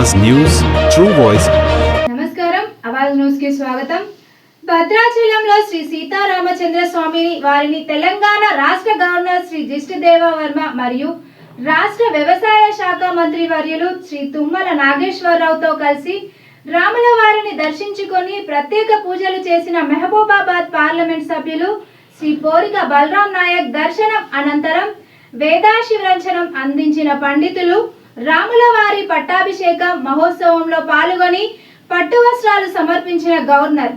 అవాజ్ news true voice. నమస్కారం అవాజ్ న్యూస్కి స్వాగతం. భద్రాచలంలో శ్రీ సీతారామచంద్ర స్వామిని వారిని తెలంగాణ రాష్ట్ర గవర్నర్ శ్రీ జిష్టి వర్మ మరియు రాష్ట్ర వ్యవసాయ శాఖ మంత్రి వర్యులు శ్రీ తుమ్మల నాగేశ్వరరావుతో కలిసి రాముల వారిని దర్శించుకొని ప్రత్యేక పూజలు చేసిన మెహబూబాబాద్ పార్లమెంట్ సభ్యులు శ్రీ పోరిక బలరాం నాయక్ దర్శనం అనంతరం వేదాశివరంచనం అందించిన పండితులు రాముల వారి మహోత్సవంలో పాల్గొని పట్టు వస్త్రాలు సమర్పించిన గవర్నర్